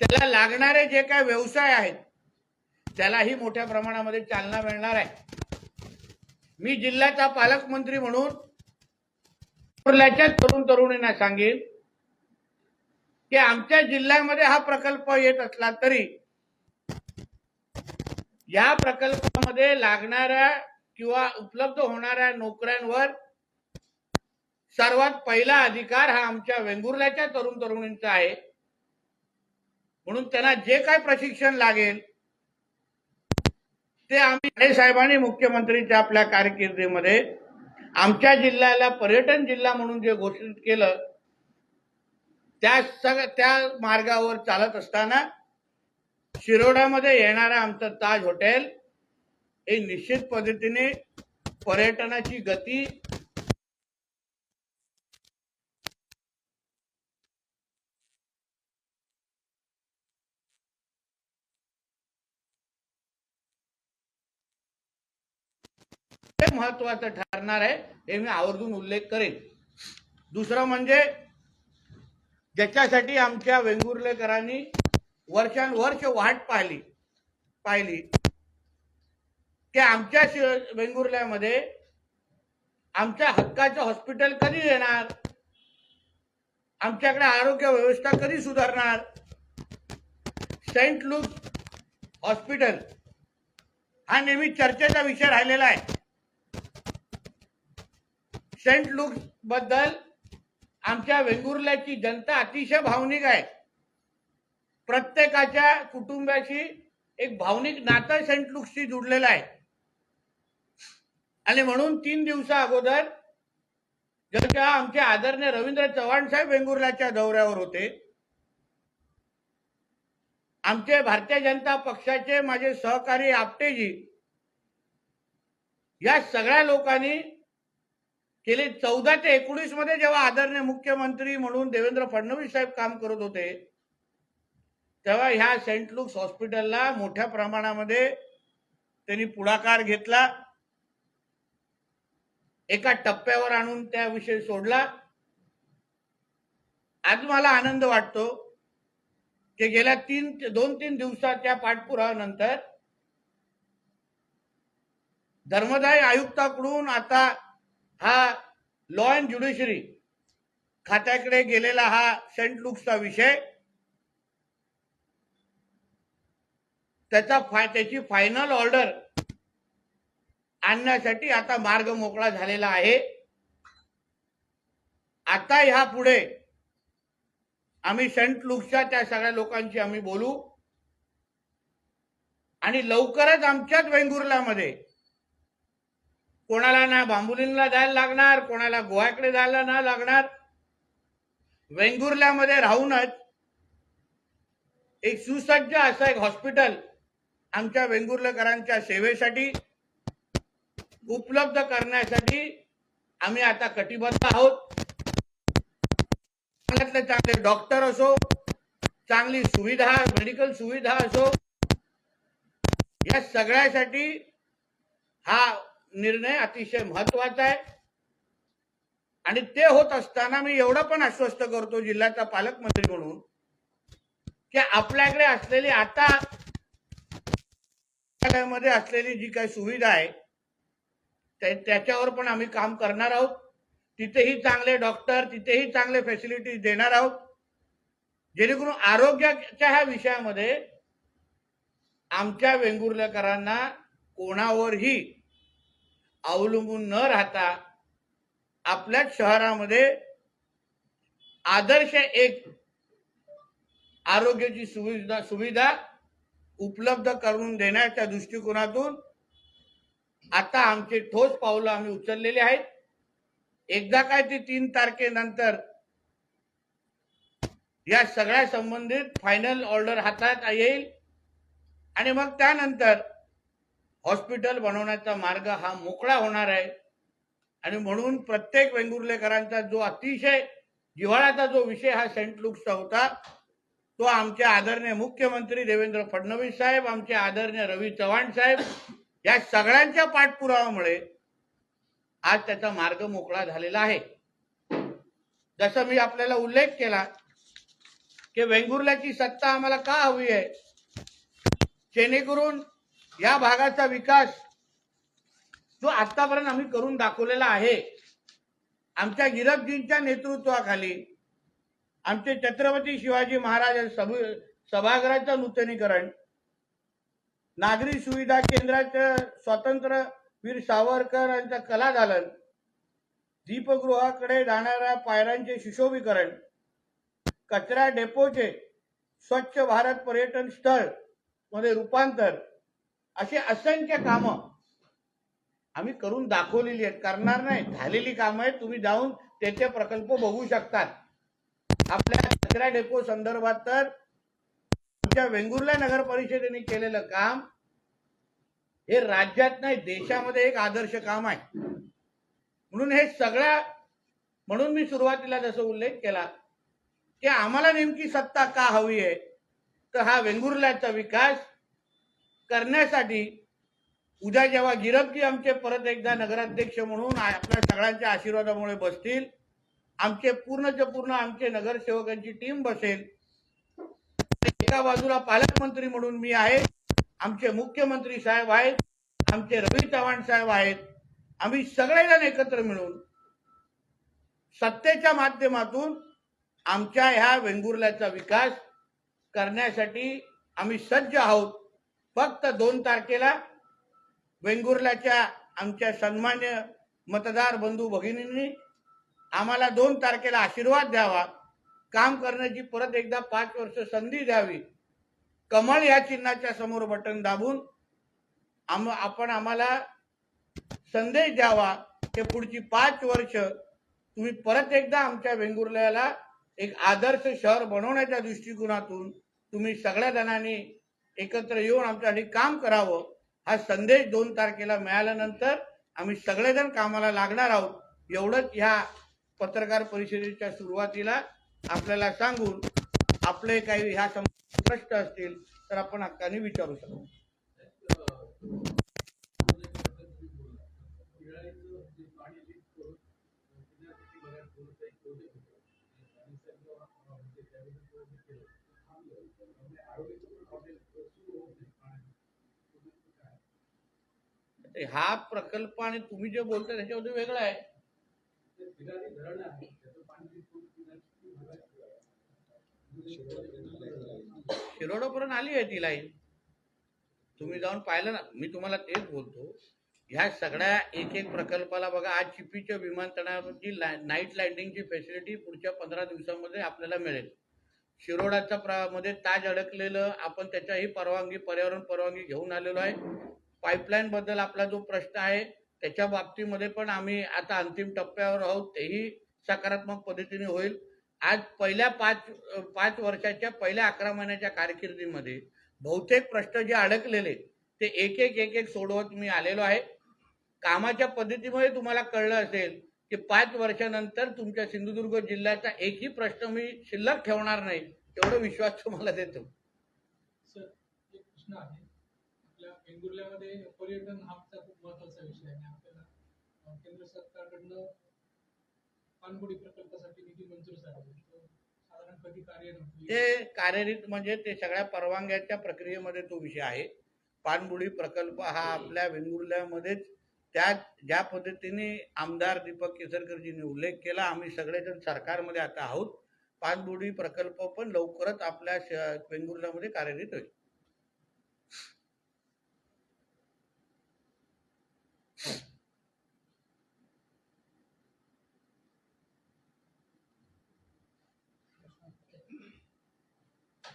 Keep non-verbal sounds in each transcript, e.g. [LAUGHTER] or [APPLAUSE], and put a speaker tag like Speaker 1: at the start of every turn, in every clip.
Speaker 1: त्याला लागणारे जे काय व्यवसाय आहेत त्यालाही मोठ्या प्रमाणामध्ये चालना मिळणार आहे. मी जिल्ह्याचा पालकमंत्री म्हणून कुर्ल्याच्या तरुण तरुणींना सांगेन की आमच्या जिल्ह्यामध्ये हा प्रकल्प येत असला तरी या प्रकल्पामध्ये लागणाऱ्या किंवा उपलब्ध होणाऱ्या नोकऱ्यांवर सर्वात पहिला अधिकार हा आमच्या वेंगुर्ल्याच्या तरुण तरुणींचा आहे. म्हणून त्यांना जे काय प्रशिक्षण लागेल ते आम्ही साहेबांनी मुख्यमंत्रीच्या आपल्या कारकिर्दीमध्ये आमच्या जिल्ह्याला पर्यटन जिल्हा म्हणून जे घोषित केलं त्या सग त्या मार्गावर चालत असताना शिरोड्यामध्ये येणारं आमचं ताज हॉटेल हे निश्चित पद्धतीने पर्यटनाची गती महत्वाचं ठरणार आहे हे मी आवर्जून उल्लेख करेन. दुसरं म्हणजे ज्याच्यासाठी आमच्या वेंगुर्लेकरांनी वर्षानुवर्ष वाट पाहिली पाहिली की आमच्या वेंगुर्ल्यामध्ये आमच्या हक्काचं हॉस्पिटल कधी येणार? आमच्याकडे आरोग्य व्यवस्था कधी सुधारणार? सेंट लूक हॉस्पिटल हा नेहमी चर्चेचा विषय राहिलेला आहे. सेंट लुक्सबद्दल आमच्या वेंगुर्ल्याची जनता अतिशय भावनिक आहे. प्रत्येकाच्या कुटुंबाशी एक भावनिक नातं सेंट लुक्सशी जुडलेलं आहे. आणि म्हणून तीन दिवसा अगोदर जेव्हा आमचे आदरणीय रवींद्र चव्हाण साहेब वेंगुर्ल्याच्या दौऱ्यावर होते. आमचे भारतीय जनता पक्षाचे माझे सहकारी आपटेजी या सगळ्या लोकांनी गेले चौदा ते एकोणीसमध्ये जेव्हा आदरणीय मुख्यमंत्री म्हणून देवेंद्र फडणवीस साहेब काम करत होते तेव्हा ह्या सेंट लुक्स हॉस्पिटलला मोठ्या प्रमाणामध्ये त्यांनी पुढाकार घेतला. एका टप्प्यावर आणून त्या विषय सोडला. आज मला आनंद वाटतो की गेल्या तीन दोन तीन दिवसाच्या पाठपुरावानंतर धर्मदाय आयुक्ताकडून आता हा लॉ अँड ज्युडिशरी खात्याकडे गेलेला हा सेंट लुक्सचा विषय त्याचा फाय त्याची फायनल ऑर्डर आणण्यासाठी आता मार्ग मोकळा झालेला आहे. आता ह्या पुढे आम्ही सेंट लुक्सच्या त्या सगळ्या लोकांशी आम्ही बोलू. आणि लवकरच आमच्याच वेंगुर्ल्यामध्ये कोणाला ना बांबुलींना जायला लागणार कोणाला गोव्याकडे जायला ना लागणार. वेंगुर्ल्यामध्ये राहूनच एक सुसज्ज असं एक हॉस्पिटल आमच्या वेंगुर्लेकरांच्या सेवेसाठी उपलब्ध करण्यासाठी आम्ही आता कटिबद्ध आहोत. चांगल्यातले चांगले डॉक्टर असो चांगली सुविधा मेडिकल सुविधा असो या सगळ्यासाठी हा निर्णय अतिशय महत्त्वाचा आहे. आणि ते होत असताना मी एवढं पण आश्वस्त करतो जिल्ह्याचा पालकमंत्री म्हणून की आपल्याकडे असलेली आता मध्ये असलेली जी काही सुविधा आहे त्या- त्याच्यावर पण आम्ही काम करणार आहोत. तिथेही चांगले डॉक्टर तिथेही चांगले फॅसिलिटीज देणार आहोत. जेणेकरून आरोग्याच्या ह्या विषयामध्ये आमच्या वेंगुर्लेकरांना कोणावरही अवलंबून न राहता आपल्याच शहरामध्ये आदर्श एक आरोग्याची सुविधा सुविधा उपलब्ध करून देण्याच्या दृष्टिकोनातून आता आमचे ठोस पावलं आम्ही उचललेले आहेत. एकदा काय ते तीन तारखेनंतर या सगळ्या संबंधित फायनल ऑर्डर हातात येईल. आणि मग त्यानंतर हॉस्पिटल बनवण्याचा मार्ग हा मोकळा होणार आहे. आणि म्हणून प्रत्येक वेंगुर्लेकरांचा जो अतिशय जिव्हाळ्याचा जो विषय हा सेंट लुक्सचा होता तो आमचे आदरणीय मुख्यमंत्री देवेंद्र फडणवीस साहेब आमचे आदरणीय रवी चव्हाण साहेब या सगळ्यांच्या पाठपुराव्यामुळे आज त्याचा मार्ग मोकळा झालेला आहे. जसं मी आपल्याला उल्लेख केला की वेंगुर्ल्याची सत्ता आम्हाला का हवी आहे? जेणेकरून या भागाचा विकास जो आतापर्यंत आम्ही करून दाखवलेला आहे आमच्या गिरफजींच्या नेतृत्वाखाली आमचे छत्रपती शिवाजी महाराज सभ सभागृहाचं नूतनीकरण नागरी सुविधा केंद्राचं स्वातंत्र्य वीर सावरकर यांचं कला दालन दीपगृहाकडे जाणाऱ्या पायऱ्यांचे सुशोभीकरण कचरा डेपोचे स्वच्छ भारत पर्यटन स्थळमध्ये रूपांतर असे असंख्य कामं. आम्ही करून दाखवलेली आहेत. करणार नाही. झालेली कामं आहेत. तुम्ही जाऊन त्याचे प्रकल्प बघू शकतात. आपल्या कचरा डेपो संदर्भात तर आमच्या वेंगुर्ला नगर परिषदेने केलेलं काम हे राज्यात नाही देशामध्ये एक आदर्श काम आहे. म्हणून हे सगळ्या म्हणून मी सुरुवातीला जसं उल्लेख केला की आम्हाला नेमकी सत्ता का हवी आहे? तर हा वेंगुर्ल्याचा विकास करण्यासाठी उद्या जेव्हा गिरपजी आमचे परत एकदा नगराध्यक्ष म्हणून आपल्या सगळ्यांच्या आशीर्वादामुळे बसतील आमचे पूर्णच्या पूर्ण आमचे नगरसेवकांची टीम बसेल एका बाजूला पालकमंत्री म्हणून मी आहे आमचे मुख्यमंत्री साहेब आहेत आमचे रवी चव्हाण साहेब आहेत आम्ही सगळेजण एकत्र मिळून सत्तेच्या माध्यमातून आमच्या ह्या वेंगुर्ल्याचा विकास करण्यासाठी आम्ही सज्ज आहोत. फक्त दोन तारखेला वेंगुर्ल्याच्या आमच्या सन्मान्य मतदार बंधू भगिनींनी आम्हाला दोन तारखेला आशीर्वाद द्यावा काम करण्याची परत एकदा पाच वर्ष संधी द्यावी. कमळ या चिन्हाच्या समोर बटन दाबून आम आपण आम्हाला संदेश द्यावा ते पुढची पाच वर्ष तुम्ही परत एकदा आमच्या वेंगुर्ल्याला एक आदर्श शहर बनवण्याच्या दृष्टिकोनातून तुम्ही सगळ्या जणांनी एकत्र येऊन आमच्यासाठी काम करावं हा संदेश दोन तारखेला मिळाल्यानंतर आम्ही सगळेजण कामाला लागणार आहोत एवढंच ह्या पत्रकार परिषदेच्या सुरुवातीला आपल्याला सांगून आपले काही ह्या संबंधी प्रश्न असतील तर आपण हक्काने विचारू शकतो. हा प्रकल्प आणि तुम्ही जे बोलता त्याच्यामध्ये वेगळा आहे. शिरोडोपर्यंत आली आहे ती लाईन. तुम्ही जाऊन पाहिलं ना मी तुम्हाला तेच बोलतो. ह्या सगळ्या एक एक प्रकल्पाला बघा आज चिपीच्या विमानतळावरची नाईट लँडिंगची फॅसिलिटी पुढच्या पंधरा दिवसामध्ये आपल्याला मिळेल. शिरोडाच्या प्रा मध्ये ताज अडकलेलं आपण त्याच्याही परवानगी पर्यावरण परवानगी घेऊन आलेलो आहे. पाईपलाईन बद्दल आपला जो प्रश्न आहे त्याच्या बाबतीमध्ये पण आम्ही आता अंतिम टप्प्यावर आहोत. तेही सकारात्मक पद्धतीने होईल. आज पहिल्या पाच पाच वर्षाच्या पहिल्या अकरा महिन्याच्या कारकिर्दीमध्ये बहुतेक प्रश्न जे अडकलेले ते एक एक एक एक सोडवत मी आलेलो आहे. कामाच्या पद्धतीमुळे तुम्हाला कळलं असेल की पाच वर्षानंतर तुमच्या सिंधुदुर्ग जिल्ह्याचा एकही प्रश्न मी शिल्लक ठेवणार नाही एवढा विश्वास तुम्हाला देतो.
Speaker 2: सर एक प्रश्न आहे. वेंगुर्ल्यामध्ये पर्यटन हाचा खूप महत्त्वाचा विषय आहे. आपल्याला केंद्र सरकारकडनं पाणबुडी प्रकल्पासाठी निधी मंजूर झाला साधारण कधी कार्य
Speaker 1: ते कार्यरित म्हणजे ते सगळ्या परवानग्याच्या प्रक्रियेमध्ये तो विषय आहे. पाणबुडी प्रकल्प हा आपल्या वेंगुर्ल्यामध्येच त्या ज्या पद्धतीने आमदार दीपक केसरकरजींनी उल्लेख केला आम्ही सगळेजण सरकारमध्ये आता आहोत. पाणबुडी प्रकल्प पण लवकरच आपल्या श- वेंगुर्ल्यामध्ये कार्यरत होईल.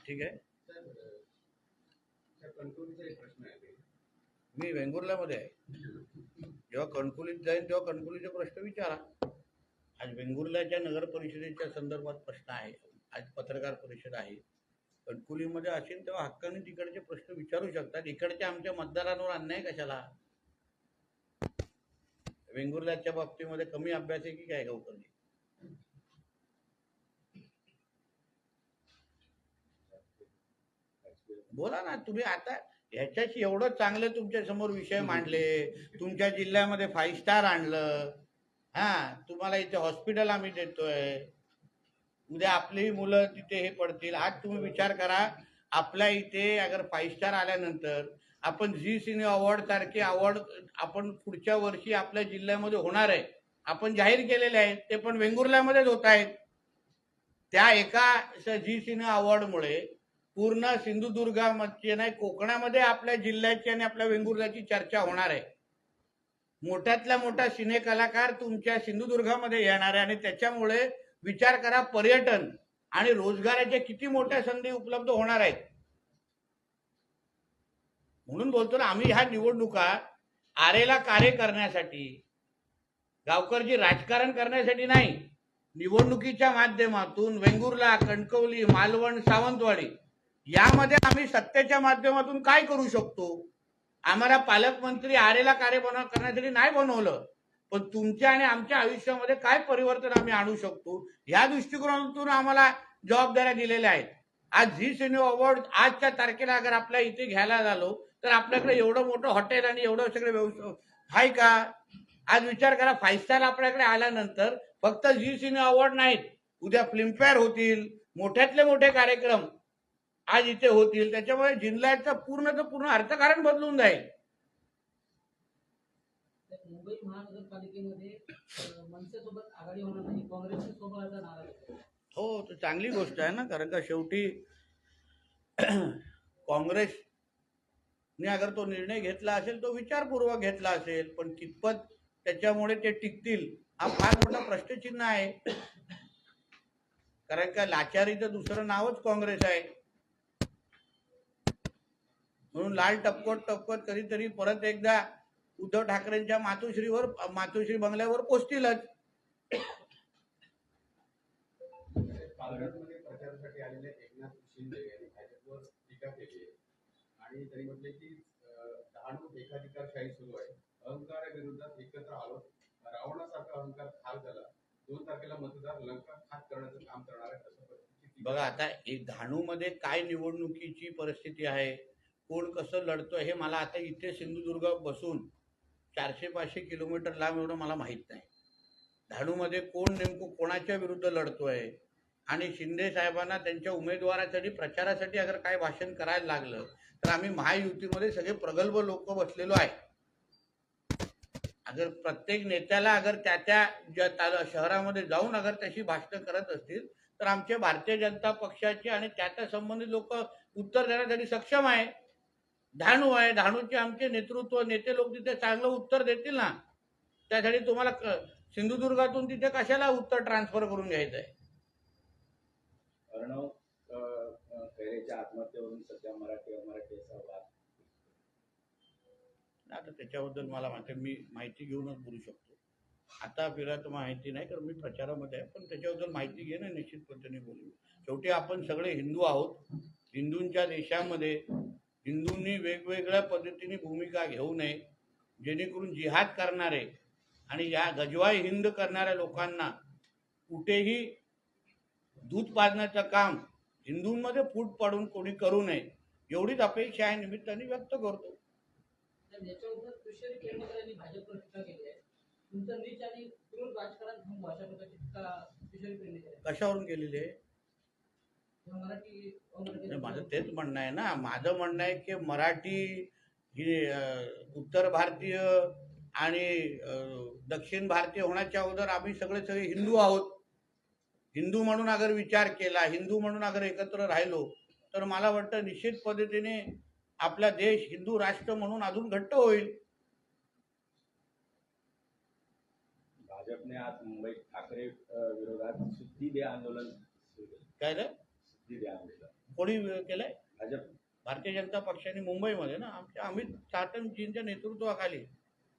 Speaker 1: ठीक आहे. मी वेंगुर्ल्यामध्ये आहे. जेव्हा कणकुलीत जाईन तेव्हा कणकुलीचे प्रश्न विचारा. आज वेंगुर्ल्याच्या नगर परिषदेच्या संदर्भात प्रश्न आहे. आज पत्रकार परिषद आहे. कणकुलीमध्ये असेल तेव्हा हक्काने तिकडचे प्रश्न विचारू शकतात. इकडच्या आमच्या मतदारांवर अन्याय कशाला? वेंगुर्ल्याच्या बाबतीमध्ये कमी अभ्यास आहे की काय गावकरी बोला ना तुम्ही आता ह्याच्याशी एवढं चांगलं तुमच्यासमोर विषय मांडले. तुमच्या जिल्ह्यामध्ये फाईव्ह स्टार आणलं. हा तुम्हाला इथे हॉस्पिटल आम्ही देतोय. उद्या आपली मुलं तिथे हे पडतील. आज तुम्ही विचार करा आपल्या इथे अगर फाईव्ह स्टार आल्यानंतर आपण झी सिने अवॉर्ड सारखे अवॉर्ड आपण पुढच्या वर्षी आपल्या जिल्ह्यामध्ये होणार आहे. आपण जाहीर केलेले आहेत ते पण वेंगुर्ल्यामध्येच होत आहेत. त्या एका झी सिने अवॉर्डमुळे पूर्ण सिंधुदुर्गामध्ये नाही कोकणामध्ये आपल्या जिल्ह्याची आणि आपल्या वेंगुर्ल्याची चर्चा होणार आहे. मोठ्यातल्या मोठा सिने कलाकार तुमच्या सिंधुदुर्गामध्ये येणार आहे आणि त्याच्यामुळे विचार करा पर्यटन आणि रोजगाराच्या किती मोठ्या संधी उपलब्ध होणार आहेत. म्हणून बोलतो ना आम्ही ह्या निवडणुका आरेला कार्य करण्यासाठी गावकरची राजकारण करण्यासाठी नाही निवडणुकीच्या माध्यमातून वेंगुर्ला कणकवली मालवण सावंतवाडी यामध्ये आम्ही सत्तेच्या माध्यमातून काय करू शकतो? आम्हाला पालकमंत्री आरेला कार्य बनव करण्यासाठी नाही बनवलं. पण तुमच्या आणि आमच्या आयुष्यामध्ये काय परिवर्तन आम्ही आणू शकतो? या दृष्टिकोनातून आम्हाला जबाबदाऱ्या दिलेल्या आहेत. आज झी सिने अवॉर्ड आजच्या तारखेला अगर आपल्या इथे घ्यायला झालो तर आपल्याकडे एवढं मोठं हॉटेल आणि एवढं सगळं व्यवसाय आहे का? आज विचार करा फाईव्ह स्टार आपल्याकडे आल्यानंतर फक्त झी सिने अवॉर्ड नाहीत. उद्या फिल्मफेअर होतील. मोठ्यातले मोठे कार्यक्रम. आज इथे होतील त्याच्यामुळे जिल्ह्याचं पूर्णचं पूर्ण अर्थकारण बदलून जाईल.
Speaker 3: मुंबई महानगरपालिकेमध्ये अं, मनसेसोबत आघाडी होणार नाही काँग्रेसच्या सोबतचा नारा आहे.
Speaker 1: हो तर चांगली गोष्ट आहे ना कारण का शेवटी [CLEARS THROAT] काँग्रेसने अगर तो निर्णय घेतला असेल तो विचारपूर्वक घेतला असेल पण कितपत त्याच्यामुळे ते टिकतील हा फार मोठा प्रश्नचिन्ह आहे. कारण का लाचारीचं दुसरं नावच काँग्रेस आहे. म्हणून लाल टपकत टपकत कधीतरी परत एकदा उद्धव ठाकरेंच्या मातोश्रीवर मातोश्री बंगल्यावर पोचतीलच.
Speaker 4: आणि त्यांनी म्हटले की एकाधिकारशाही सुरू आहे. अहंकाराविरोधात एकत्र आलो. रावणासारखा अहंकार खाल झाला. दोन तारखेला मतदार लंका खात करण्याचं काम करणार आहे
Speaker 1: बघा आता एक डहाणूमध्ये काय निवडणुकीची परिस्थिती आहे? कोण कसं लढतो हे मला आता इथे सिंधुदुर्ग बसून चारशे पाचशे किलोमीटर लांब एवढं मला माहीत नाही. धाडूमध्ये कोण नेमकं कोणाच्या विरुद्ध लढतो आहे आणि शिंदे साहेबांना त्यांच्या उमेदवारासाठी प्रचारासाठी अगर काय भाषण करायला लागलं तर आम्ही महायुतीमध्ये सगळे प्रगल्भ लोक बसलेलो आहे. अगर प्रत्येक नेत्याला अगर त्या त्या ज्या शहरामध्ये जाऊन अगर तशी भाषणं करत असतील तर आमचे भारतीय जनता पक्षाचे आणि त्या त्या संबंधित लोक उत्तर देण्यासाठी सक्षम आहे. डहाणू आहे डहाणूचे आमचे नेतृत्व नेते लोक तिथे चांगलं उत्तर देतील ना? त्यासाठी तुम्हाला सिंधुदुर्गातून तिथे कशाला उत्तर ट्रान्सफर करून घ्यायचं आहे
Speaker 5: अर्णव अ, अ, खैरेच्या आत्महत्येवरून सध्या मराठी अमराठी असा वाद.
Speaker 1: आता त्याच्याबद्दल मला माहिती मी माहिती घेऊनच बोलू शकतो. आता फिरत माहिती नाही कारण मी प्रचारामध्ये आहे पण त्याच्याबद्दल माहिती घे ना निश्चित पद्धतीने बोलू. शेवटी आपण सगळे हिंदू आहोत. हिंदूंच्या देशामध्ये हिंदूंनी वेगवेगळ्या पद्धतीने भूमिका घेऊ नये जेणेकरून जिहाद करणारे आणि या गजवाई हिंद करणाऱ्या लोकांना कुठेही दूध पाजण्याचं काम हिंदूंमध्ये फूट पाडून कोणी करू नये एवढीच अपेक्षा आहे निमित्ताने व्यक्त करतो. कशावरून केलेली आहे
Speaker 3: तेव्हा मराठी अमराठी
Speaker 1: नाही, माझं तेच म्हणणं आहे ना. माझं म्हणणं आहे की मराठी ही उत्तर भारतीय आणि दक्षिण भारतीय होण्याच्या अगोदर आम्ही सगळे सगळे हिंदू आहोत. हिंदू म्हणून अगर विचार केला हिंदू म्हणून अगर एकत्र राहिलो तर मला वाटतं निश्चित पद्धतीने आपला देश हिंदू राष्ट्र म्हणून अजून घट्ट होईल.
Speaker 5: भाजपने आज मुंबईत ठाकरे विरोधात सुट्टी दे आंदोलन
Speaker 1: काय झालं? कोणी केलंय?
Speaker 5: भाजप.
Speaker 1: भारतीय जनता पक्षाने मुंबईमध्ये ना आमच्या अमित साटमजींच्या नेतृत्वाखाली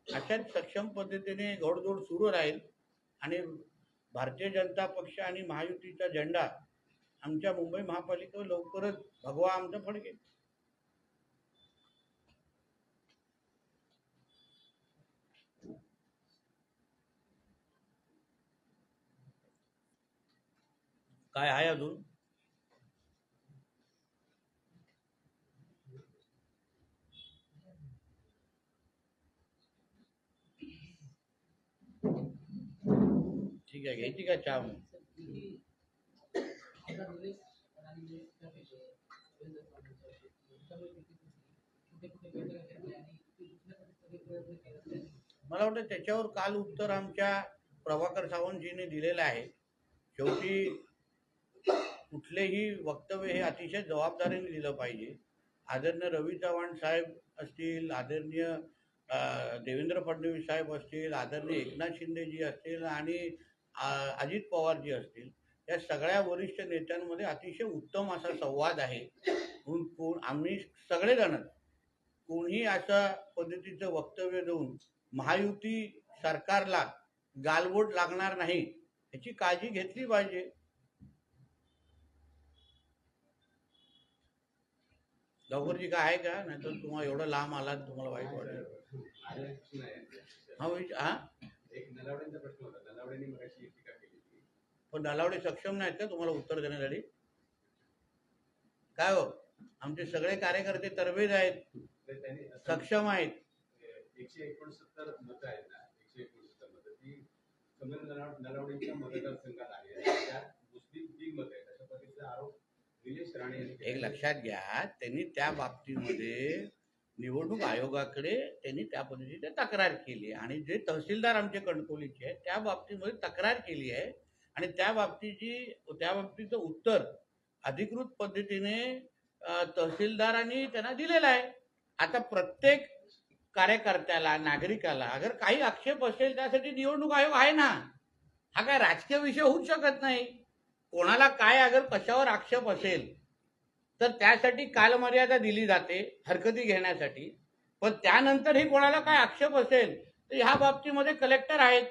Speaker 1: अशाच सक्षम पद्धतीने घोडदौड सुरू राहील आणि भारतीय जनता पक्ष आणि महायुतीचा झेंडा आमच्या मुंबई महापालिकेवर लवकरच भगवा आमचा फडके काय आहे अजून ठीक आहे घ्यायची का चहा मग?
Speaker 3: आमदार निलेश राणे त्या पैकी रवींद्र चव्हाणांच्या त्यामुळे किती कुठे कुठे बैठका घेतल्या आणि ते ठीक आहे घ्यायची का त्यांनी.
Speaker 1: मला वाटतं त्याच्यावर काल उत्तर आमच्या प्रभाकर सावंतजीने दिलेलं आहे शेवटी कुठलेही वक्तव्य हे अतिशय जबाबदारीने दिलं पाहिजे आदरणीय रवी चव्हाण साहेब असतील आदरणीय देवेंद्र फडणवीस साहेब असतील आदरणीय एकनाथ शिंदेजी असतील आणि अजित पवार जी असतील या सगळ्या वरिष्ठ नेत्यांमध्ये अतिशय उत्तम असा संवाद आहे कोण कोण आम्ही सगळेजण कोणी अशा पद्धतीचं वक्तव्य देऊन महायुती सरकारला गालबोट लागणार नाही याची काळजी घेतली पाहिजे लवकरची काय आहे का नाहीतर तुम्हाला एवढं लांब आलात तुम्हाला वाईट वाटेल
Speaker 4: माझा एक प्रश्न
Speaker 1: हा हा
Speaker 4: एक नलावडेंचा प्रश्न होता नलावडेंनी मगाशी टीका केली होती.
Speaker 1: पण नलावडे सक्षम नाहीत का तुम्हाला उत्तर देण्यासाठी? काय हो? आमचे सगळे कार्यकर्ते तरबेज आहेत.
Speaker 4: तर त्यांनी असं
Speaker 1: सक्षम आहेत.
Speaker 4: एकशे एकोणसत्तर मतं आहेत ना एकशे एकोणसत्तर मतं. ती समज नलाव- नलावडेंच्या मतदारसंघात आली आहेत त्यात मुस्लिम तीन मतं आहेत. अशा पद्धतीचा आरोप निलेश राणे यांनी
Speaker 1: एक. लक्षात घ्या त्यांनी त्या बाबतीमध्ये निवडणूक आयोगाकडे त्यांनी त्या पद्धतीने तक्रार केली आणि जे तहसीलदार आमचे कणकोलीचे आहेत त्या बाबतीमध्ये तक्रार केली आहे. आणि त्या बाबतीची त्या बाबतीचं उत्तर अधिकृत पद्धतीने तहसीलदारांनी त्यांना दिलेलं आहे. आता प्रत्येक कार्यकर्त्याला नागरिकाला अगर काही आक्षेप असेल त्यासाठी निवडणूक आयोग आहे ना? हा काय राजकीय विषय होऊ शकत नाही. कोणाला काय अगर कशावर आक्षेप असेल तर त्यासाठी कालमर्यादा दिली जाते हरकती घेण्यासाठी. पण त्यानंतरही कोणाला काय आक्षेप असेल तर ह्या बाबतीमध्ये कलेक्टर आहेत.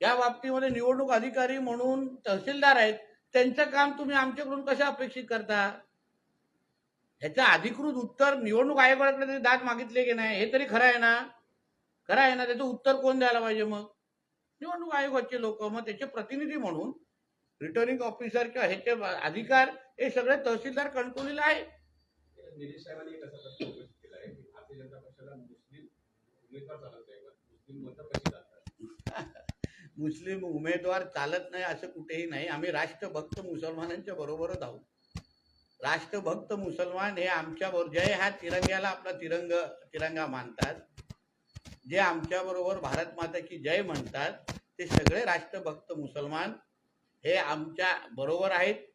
Speaker 1: या बाबतीमध्ये निवडणूक अधिकारी म्हणून तहसीलदार आहेत. त्यांचं काम तुम्ही आमच्याकडून कसं अपेक्षित करता? ह्याचं अधिकृत उत्तर निवडणूक आयोगाकडे तरी दाद मागितले की नाही हे तरी खरं आहे ना? खरं आहे ना? त्याचं उत्तर कोण द्यायला पाहिजे मग? निवडणूक आयोगाचे लोक मग त्याचे प्रतिनिधी म्हणून रिटर्निंग ऑफिसर किंवा ह्याचे अधिकार हे सगळे तहसीलदार कणकवलीला आहे. [LAUGHS]
Speaker 4: मुस्लिम उमेदवार चालत नाही
Speaker 1: असं कुठेही नाही. आम्ही राष्ट्रभक्त मुसलमानांच्या बरोबरच आहोत. राष्ट्रभक्त मुसलमान हे आमच्या बरोबर जे ह्या तिरंग्याला आपला तिरंग तिरंगा मानतात. जे आमच्या बरोबर भारत माता की जय म्हणतात ते सगळे राष्ट्रभक्त मुसलमान हे आमच्या बरोबर आहेत.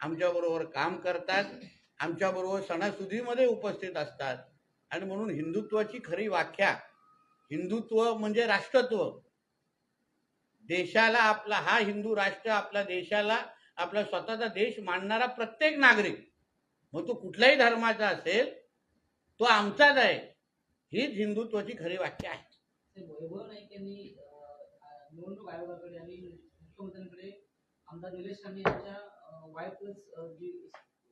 Speaker 1: आमच्या बरोबर काम करतात आमच्याबरोबर सणासुदीमध्ये उपस्थित असतात. आणि म्हणून हिंदुत्वाची खरी व्याख्या हिंदुत्व म्हणजे राष्ट्रत्व. देशाला आपला हा हिंदू राष्ट्र आपल्या देशाला आपला स्वतःचा देश मानणारा प्रत्येक नागरिक. मग तो कुठल्याही धर्माचा असेल तो आमचाच आहे. हीच हिंदुत्वाची खरी व्याख्या आहे.
Speaker 3: निवडणूक आयोगाकडे आणि मुख्यमंत्र्यांकडे आमदार निलेश राणे यांच्या जी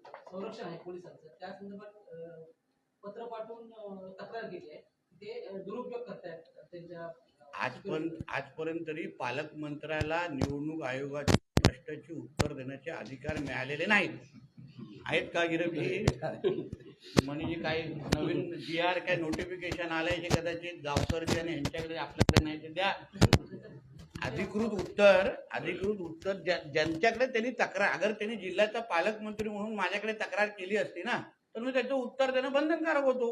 Speaker 3: संरक्षण आहे पोलिसांचं त्या संदर्भात पत्र पाठवून तक्रार केली आहे. ते दुरुपयोग करतायत त्यांच्या
Speaker 1: आजपर्यंत आजपर्यंत तरी पालकमंत्र्याला निवडणूक आयोगाच्या प्रश्नाची उत्तर देण्याचे अधिकार मिळालेले नाहीत. आहेत का गिरवी? म्हणजे काही नवीन जी आर काय नोटिफिकेशन आलंय जे कदाचित गावकरचे आणि यांच्याकडे आपल्याकडे नाही ते द्या. अधिकृत उत्तर अधिकृत उत्तर ज्यांच्याकडे त्यांनी तक्रार अगर त्यांनी जिल्ह्याचा पालकमंत्री म्हणून माझ्याकडे तक्रार केली असती ना तर मी त्याचं उत्तर देणं बंधनकारक होतो.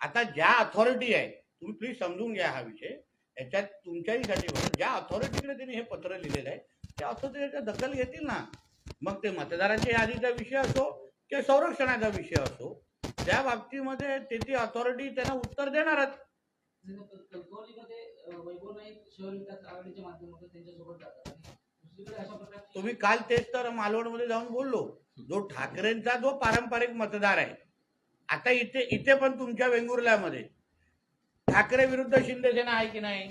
Speaker 1: आता ज्या अथॉरिटी आहे तुम्ही प्लीज समजून घ्या हा विषय. याच्यात तुमच्याही साठी ज्या अथॉरिटीकडे त्यांनी हे पत्र लिहिलेलं आहे त्या अथॉरिटीच्या दखल घेतील ना. मग ते मतदारांच्या यादीचा विषय असो किंवा संरक्षणाचा विषय असो त्या बाबतीमध्ये त्याची अथॉरिटी त्यांना उत्तर देणारच.
Speaker 3: कणकवलीमध्ये वैभव नाईक शहर विकास आघाडीच्या माध्यमातून त्यांच्यासोबत जातात. दुसरीकडे अशा
Speaker 1: तुम्ही काल तेच तर मालवणमध्ये जाऊन बोललो. जो ठाकरेंचा जो पारंपरिक मतदार आहे आता इथे इथे पण तुमच्या वेंगुर्ल्यामध्ये. ठाकरे विरुद्ध शिंदेसेना आहे की नाही?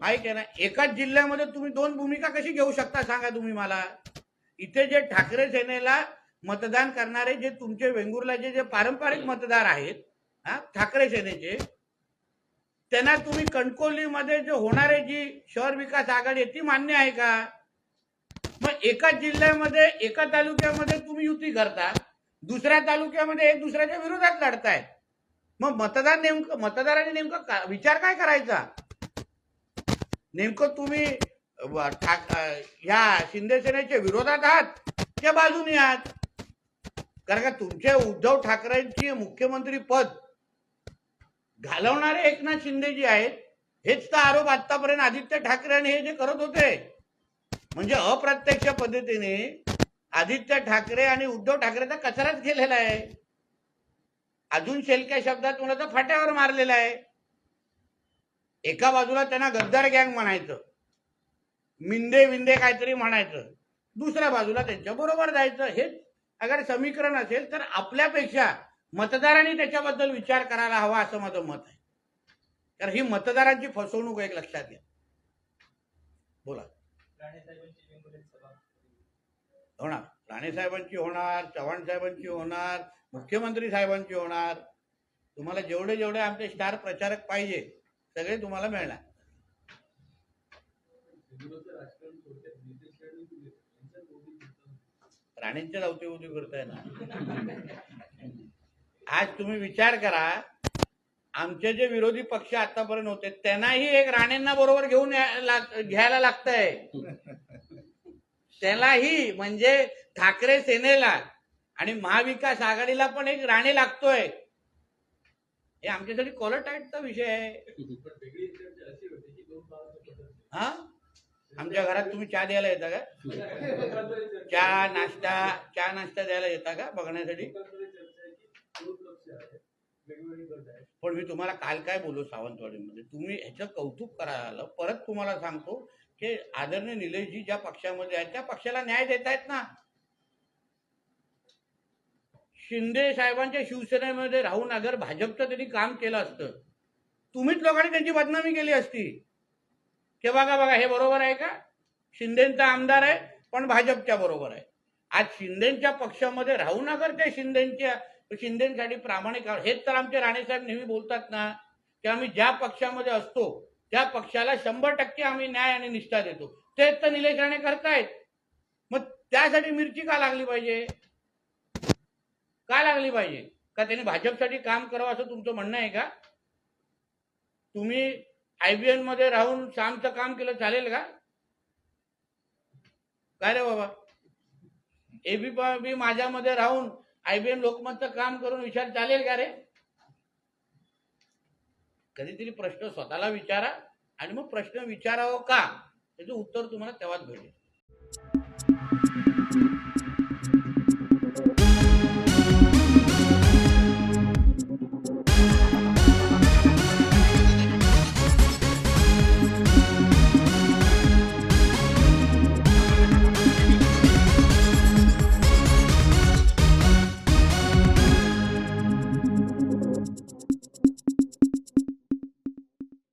Speaker 1: आहे की नाही एकाच जिल्ह्यामध्ये तुम्ही दोन भूमिका कशी घेऊ शकता सांगा तुम्ही मला? इथे जे ठाकरे सेनेला मतदान करणारे जे तुमचे वेंगुर्लाचे जे पारंपरिक मतदार आहेत हा ठाकरे सेनेचे त्यांना तुम्ही कणकोलीमध्ये जे होणारे जी शहर विकास आघाडी आहे ती मान्य आहे का? मग एका जिल्ह्यामध्ये एका तालुक्यामध्ये तुम्ही युती करता दुसऱ्या तालुक्यामध्ये एक दुसऱ्याच्या विरोधात लढतायत. मग मतदार नेमकं मतदारांनी नेमकं का- विचार काय करायचा? नेमकं तुम्ही ह्या शिंदेसेनेच्या विरोधात आहात त्या बाजूने आहात? कारण का तुमचे उद्धव ठाकरेंची मुख्यमंत्री पद घालवणारे एकनाथ शिंदे जे आहेत हेच तर आरोप आतापर्यंत आदित्य ठाकरे आणि हे जे करत होते. म्हणजे अप्रत्यक्ष पद्धतीने आदित्य ठाकरे आणि उद्धव ठाकरेचा कचराच केलेला आहे. अजून शेलक्या शब्दात म्हणा तर फाट्यावर मारलेला आहे. एका बाजूला त्यांना गद्दार गँग म्हणायचं. मिंदे विंदे काहीतरी म्हणायचं. दुसऱ्या बाजूला त्यांच्या बरोबर जायचं. हेच अगर समीकरण असेल तर आपल्यापेक्षा मतदारांनी त्याच्याबद्दल विचार करायला हवा असं माझं मत आहे. कारण ही मतदारांची फसवणूक एक लक्षात घ्या. बोला. होणार. राणे साहेबांची होणार चव्हाण साहेबांची होणार मुख्यमंत्री साहेबांची होणार. तुम्हाला जेवढे जेवढे आमचे स्टार प्रचारक पाहिजे सगळे तुम्हाला मिळणार.
Speaker 4: विरोधाचं राजकारण थोडक्यात
Speaker 1: राणेंच्या अवतीभोवती करताय ना? आज तुम्ही विचार करा आमचे जे विरोधी पक्ष आतापर्यंत होते त्यांनाही एक राणेंना बरोबर घेऊन घ्यायला लागतंय. त्यालाही म्हणजे ठाकरे सेनेला आणि महाविकास आघाडीला पण एक राणे लागतोय. हे आमच्यासाठी कॉलरटाईटचा विषय आहे. हा? आमच्या घरात तुम्ही चहा द्यायला येता का? चहा नाश्ता चहा नाश्ता द्यायला येता का बघण्यासाठी? पण मी तुम्हाला काल काय बोललो सावंतवाडीमध्ये? तुम्ही ह्याचं कौतुक करायला आलं परत तुम्हाला सांगतो की आदरणीय निलेशजी ज्या पक्षामध्ये आहेत त्या पक्षाला न्याय देत आहेत ना. शिंदे साहेबांच्या शिवसेनेमध्ये राहून अगर भाजपचं त्यांनी काम केलं असतं. तुम्हीच लोकांनी त्यांची बदनामी केली असती. की बघा बघा हे बरोबर आहे का? शिंदेचा आमदार आहे पण भाजपच्या बरोबर आहे. आज शिंदेच्या पक्षामध्ये राहून अगर त्या शिंदेच्या शिंदेसाठी प्रामाणिक आहोत. हेच तर आमचे राणेसाहेब नेहमी बोलतात ना की आम्ही ज्या पक्षामध्ये असतो त्या पक्षाला शंभर टक्के आम्ही न्याय आणि निष्ठा देतो. तेच तर निलेश राणे करतायत. मग त्यासाठी मिरची का लागली पाहिजे? का लागली पाहिजे? का त्यांनी भाजपसाठी काम करावं असं तुमचं म्हणणं आहे का? तुम्ही आयबीएनमध्ये राहून शामचं काम केलं चालेल का? काय रे बाबा? एबी माझ्यामध्ये राहून आयबीएम लोकमतचं काम करून विचार चालेल का रे? कधीतरी प्रश्न स्वतःला विचारा आणि मग प्रश्न विचारावं का? त्याचं उत्तर तुम्हाला तेव्हाच भेटेल.